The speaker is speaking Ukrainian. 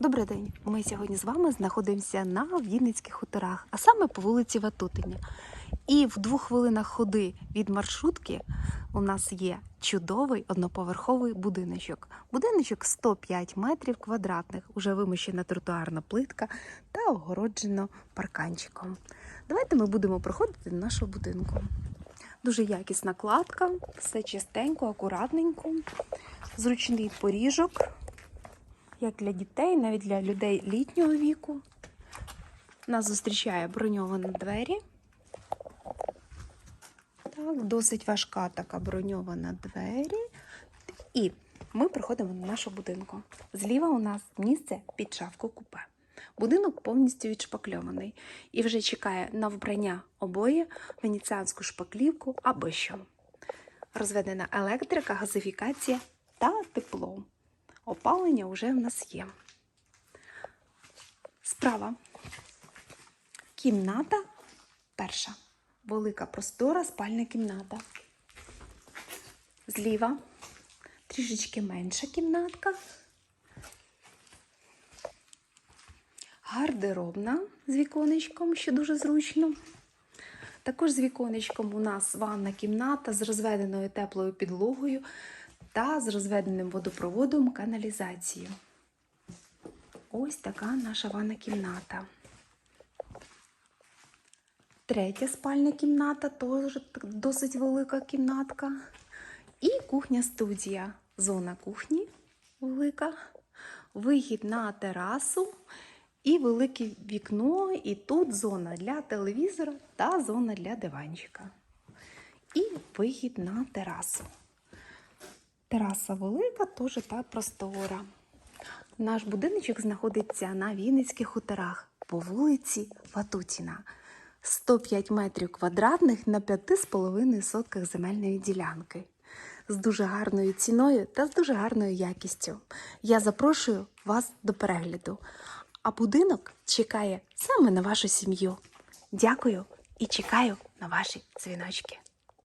Добрий день. Ми сьогодні з вами знаходимося на Вінницьких хуторах, а саме по вулиці Ватутиня. І в двох хвилинах ходи від маршрутки у нас є чудовий одноповерховий будиночок. Будиночок 105 метрів квадратних, уже вимощена тротуарна плитка та огороджено парканчиком. Давайте ми будемо проходити до нашого будинку. Дуже якісна кладка, все чистенько, акуратненько, зручний поріжок як для дітей, навіть для людей літнього віку. Нас зустрічає броньовані двері. Так, досить важка така броньована двері. І ми приходимо до нашого будинку. Зліва у нас місце під шафку купе. Будинок повністю відшпакльований і вже чекає на вбрання обоє, венеціанську шпаклівку або що. Розведена електрика, газифікація та тепло. Опалення вже в нас є. Справа. Кімната перша. Велика простора спальна кімната. Зліва трішечки менша кімнатка. Гардеробна з віконечком, що дуже зручно. Також з віконечком у нас ванна кімната з розведеною теплою підлогою та з розведеним водопроводом каналізацією. Ось така наша ванна кімната. Третя спальня кімната, теж досить велика кімнатка. І кухня-студія. Зона кухні велика, вихід на терасу і велике вікно, і тут зона для телевізора та зона для диванчика. І вихід на терасу. Тераса велика, теж та простора. Наш будиночок знаходиться на Вінницьких хуторах по вулиці Ватутіна. 105 метрів квадратних на 5,5 сотках земельної ділянки. З дуже гарною ціною та з дуже гарною якістю. Я запрошую вас до перегляду. А будинок чекає саме на вашу сім'ю. Дякую і чекаю на ваші дзвіночки.